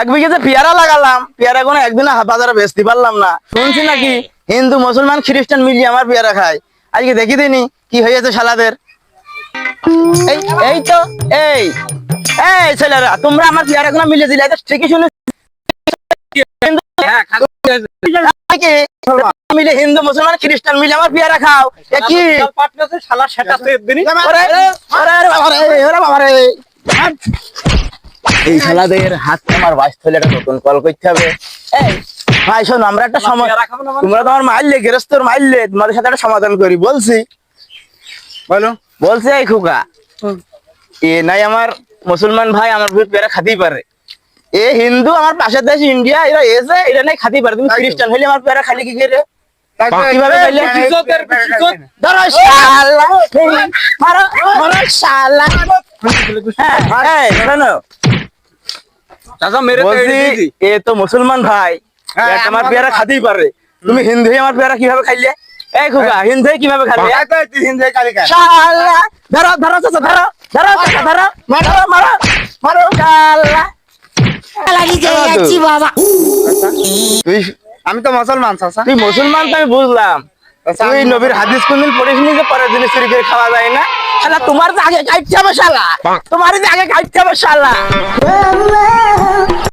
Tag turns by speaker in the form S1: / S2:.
S1: এক বিঘেতে পেয়ারা লাগালাম পেয়ারা কোনো একদিন বাজারে বেচতে পারলাম না। শুনছি নাকি হিন্দু মুসলমান খ্রিস্টান মিলিয়ে আমার পেয়ারা খায়। আজকে দেখি দিনি কি হয়েছে শালাদের? এই এই তো এই এই ছেলেরা তোমরা আমার পেয়ারা গুলো মিলিয়ে দিলে ঠিকই শুনে
S2: হ্যাঁ
S1: মিলে হিন্দু মুসলমান খ্রিস্টান মিলে আমার পেয়ারা খাও। কি?
S2: শালা সেটা
S1: এই শালাদের হাত আমার বাইশ থলে একটা নতুন কল করতে হবে। এই ভাই শোনো আমরা একটা সময়
S2: মানে?
S1: তোমরা তোমার মারলে গেরস্তর মারলে তোমাদের সাথে একটা সমাধান করি বলছি।
S2: বলো।
S1: বলছে এই খোকা এ নাই আমার মুসলমান ভাই আমার ভূত পেয়ারা খাতেই পারে। এ হিন্দু আমার পাশের দেশ ইন্ডিয়া এরা এসে এটা নাই খাতেই পারে। তুমি খ্রিস্টান হইলে আমার পেয়ারা খালি কি করে?
S2: কিজত
S1: ধরো শালা। হ্যাঁ, শোনো
S2: চাচা মেরে তো
S1: বলছি
S2: এড়িয়ে দিয়েছি।
S1: এ তো মুসলমান ভাই।
S2: হ্যাঁ, আমরা-
S1: পেয়ারা খাতেই পারে। তুমি হিন্দু আমার পেয়ারা কীভাবে খাইলে? এই খোকা হিন্দু কীভাবে খাইলে?
S2: হিন্দু কালিকা
S1: ধরো ধরো চাচা ধরো ধরো চাচা ধরো মারো মারো মারো শালা।
S2: আমি তো মুসলমান চাচা।
S1: তুই মুসলমান তো আমি বুঝলাম। তুই নবীর হাদিস কোনদিন পড়িস নি যে পরের দিনে চুরি করে খাওয়া যায় না? শালা তোমার তো আগে কাটতে হবে শালা? তোমার যে আগে কাটতে হবে শালা?